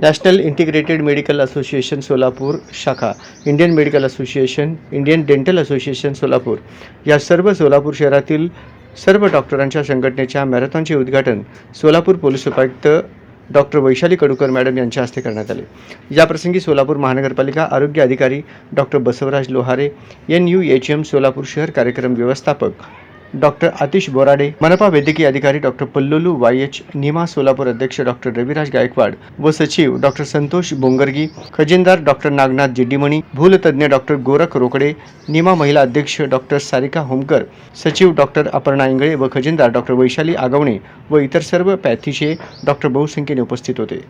National integrated medical association Solapur शाखा Indian medical association Indian dental association Solapur. या सर्व सोलापूर शहरातील सर्व डॉक्टरांच्या संघटनेच्या मॅरेथॉनचे उद्घाटन सोलापूर पोलीस उपायुक्त डॉक्टर वैशाली कडूकर मॅडम यांच्या हस्ते करण्यात आले. याप्रसंगी सोलापूर महानगरपालिका आरोग्य अधिकारी doctor Basavaraj Lohare N U H M Solapur शहर कार्यक्रम व्यवस्थापक डॉक्टर आतिश बोराडे मनपा वैद्यकीय अधिकारी doctor पल्लोलू Y H Nima Solapur अध्यक्ष डॉक्टर रविराज गायकवाड व सचिव डॉक्टर संतोष बोंगरगी खजिनदार डॉक्टर नागनाथ जिड्डीमणी भूलतज्ञ डॉक्टर गोरख रोकडे निमा महिला अध्यक्ष डॉक्टर सारिका होमकर सचिव डॉक्टर अपर्णा इंगळे व खजिनदार डॉक्टर वैशाली आगवणे व इतर सर्व पॅथीचे डॉक्टर बहुसंख्येने उपस्थित होते.